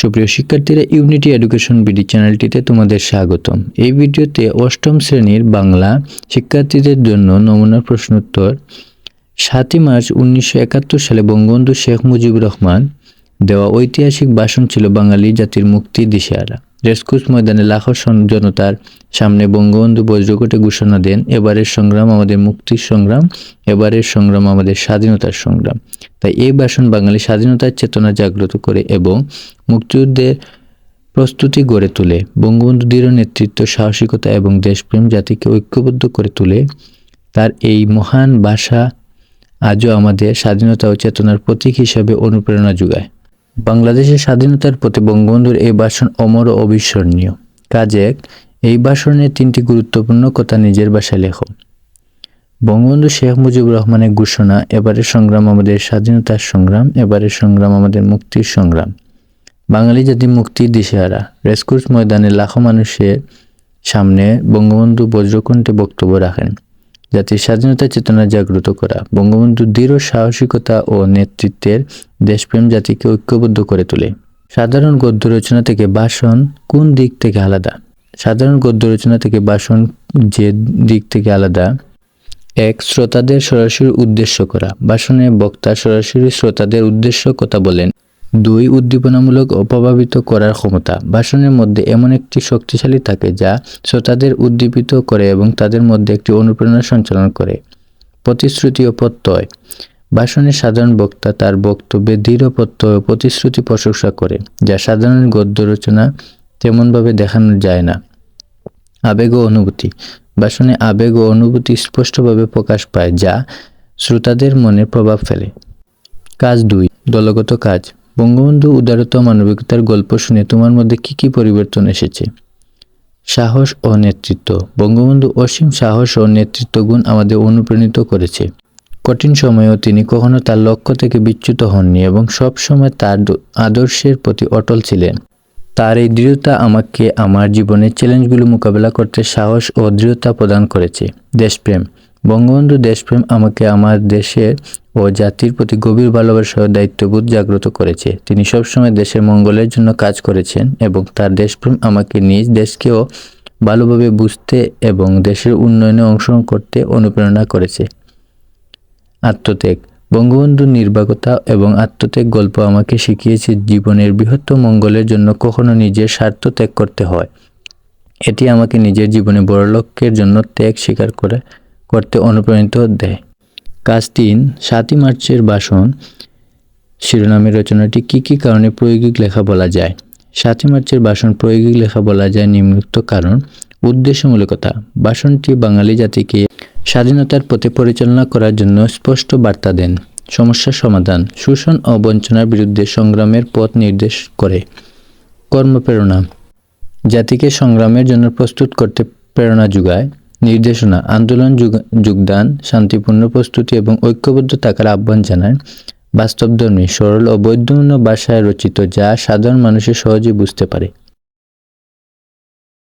সুপ্রিয় শিক্ষার্থীরা unity education BD চ্যানেলটিতে তোমাদের স্বাগতম। এই ভিডিওতে অষ্টম শ্রেণির বাংলা শিক্ষার্থীদের জন্য নমুনা প্রশ্নোত্তর সাতই মার্চ উনিশশো একাত্তর সালে বঙ্গবন্ধু শেখ মুজিবুর রহমান দেওয়া ঐতিহাসিক ভাষণ ছিল বাঙালি জাতির মুক্তি দিশেহারা। রেসকোর্স ময়দানে লাখো জনতার সামনে বঙ্গবন্ধু বজ্রকোটে ঘোষণা দেন, এবারের সংগ্রাম আমাদের মুক্তির সংগ্রাম, এবারের সংগ্রাম আমাদের স্বাধীনতার সংগ্রাম। তাই এই ভাষণ বাঙালি স্বাধীনতার চেতনা জাগ্রত করে এবং মুক্তিযুদ্ধের প্রস্তুতি গড়ে তোলে। বঙ্গবন্ধু দৃঢ় নেতৃত্ব, সাহসিকতা এবং দেশপ্রেম জাতিকে ঐক্যবদ্ধ করে তোলে। তার এই মহান ভাষা আজও আমাদের স্বাধীনতা ও চেতনার প্রতীক হিসাবে অনুপ্রেরণা যোগায়। বাংলাদেশের স্বাধীনতার প্রতি বঙ্গবন্ধুর এই ভাষণ অমর ও অবিস্মরণীয়। কাজে এই ভাষণের তিনটি গুরুত্বপূর্ণ কথা নিজের ভাষায় লেখো। বঙ্গবন্ধু শেখ মুজিবুর রহমানের ঘোষণা, এবারের সংগ্রাম আমাদের স্বাধীনতার সংগ্রাম, এবারের সংগ্রাম আমাদের মুক্তির সংগ্রাম। বাঙালি জাতি মুক্তির দিশেহারা। রেসকোর্স ময়দানে লাখো মানুষের সামনে বঙ্গবন্ধু বজ্রকণ্ঠে বক্তব্য রাখেন। জাতির স্বাধীনতা চেতনা জাগ্রত করা, বঙ্গবন্ধু দৃঢ় সাহসিকতা ও নেতৃত্বের দেশপ্রেম জাতিকে ঐক্যবদ্ধ করে তোলে। সাধারণ গদ্য রচনা থেকে ভাষণ কোন দিক থেকে আলাদা? সাধারণ গদ্য রচনা থেকে ভাষণ যে দিক থেকে আলাদা? এক, শ্রোতাদের সরাসরি উদ্দেশ্য করা। ভাষণে বক্তা সরাসরি শ্রোতাদের উদ্দেশ্য কথা বলেন। দুই, উদ্দীপনামূলক ও প্রভাবিত করার ক্ষমতা। ভাষণের মধ্যে এমন একটি শক্তিশালী থাকে যা শ্রোতাদের উদ্দীপিত করে এবং তাদের মধ্যে একটি অনুপ্রেরণা সঞ্চালন করে। প্রতিশ্রুতি ও প্রত্যয়। ভাষণের সাধারণ বক্তা তার বক্তব্যে দৃঢ় প্রত্যয় ও প্রতিশ্রুতি প্রশংসা করে, যা সাধারণ গদ্য রচনা তেমনভাবে দেখানো যায় না। আবেগ ও অনুভূতি। ভাষণে আবেগ ও অনুভূতি স্পষ্টভাবে প্রকাশ পায়, যা শ্রোতাদের মনে প্রভাব ফেলে। কাজ দুই, দলগত কাজ। বঙ্গবন্ধু উদারতা মানবিকতার গল্প শুনে তোমার মধ্যে কি কি পরিবর্তন এসেছে? সাহস ও নেতৃত্ব। বঙ্গবন্ধু অসীম সাহস ও নেতৃত্ব গুণ আমাদের অনুপ্রাণিত করেছে। কঠিন সময়েও তিনি কখনো তার লক্ষ্য থেকে বিচ্যুত হননি এবং সব সময় তার আদর্শের প্রতি অটল ছিলেন। তার এই দৃঢ়তা আমাকে আমার জীবনের চ্যালেঞ্জগুলো মোকাবেলা করতে সাহস ও দৃঢ়তা প্রদান করেছে। দেশপ্রেম। বঙ্গবন্ধু দেশপ্রেম আমাকে আমার দেশের ও জাতির প্রতি গভীর ভালোবাসা ও দায়িত্ববোধ জাগ্রত করেছে। তিনি সবসময় দেশের মঙ্গলের জন্য কাজ করেছেন এবং তার দেশপ্রেম আমাকে নিজ দেশকেও ভালোভাবে বুঝতে এবং দেশের উন্নয়নে অংশগ্রহণ করতে অনুপ্রেরণা করেছে। আত্মত্যাগ। বঙ্গবন্ধুর নির্বাকতা এবং আত্মত্যাগ গল্প আমাকে শিখিয়েছে জীবনের বৃহত্তম মঙ্গলের জন্য কখনো নিজের স্বার্থ ত্যাগ করতে হয়। এটি আমাকে নিজের জীবনে বড় লক্ষ্যের জন্য ত্যাগ স্বীকার করে করতে অনুপ্রাণিত দেয়। কাজ তিন, সাতই মার্চের ভাষণ। শিরোনামের রচনাটি কি কি কারণে প্রয়োগিক লেখা বলা যায়? সাতই মার্চের ভাষণ প্রয়োগিক লেখা বলা যায় নিম্নোক্ত কারণ, উদ্দেশ্যমূলকতা। ভাষণটি বাঙালি জাতিকে স্বাধীনতার পথে পরিচালনা করার জন্য স্পষ্ট বার্তা দেন। সমস্যার সমাধান, শোষণ ও বঞ্চনার বিরুদ্ধে সংগ্রামের পথ নির্দেশ করে। কর্মপ্রেরণা। জাতিকে সংগ্রামের জন্য প্রস্তুত করতে প্রেরণা যোগায়। নির্দেশনা, আন্দোলন যোগ- যোগদান, শান্তিপূর্ণ প্রস্তুতি এবং ঐক্যবদ্ধ থাকার আহ্বান জানায় বাস্তবধর্মী, সরল ও বৈদ্যমূন্য ভাষায় রচিত যা সাধারণ মানুষের সহজে বুঝতে পারে।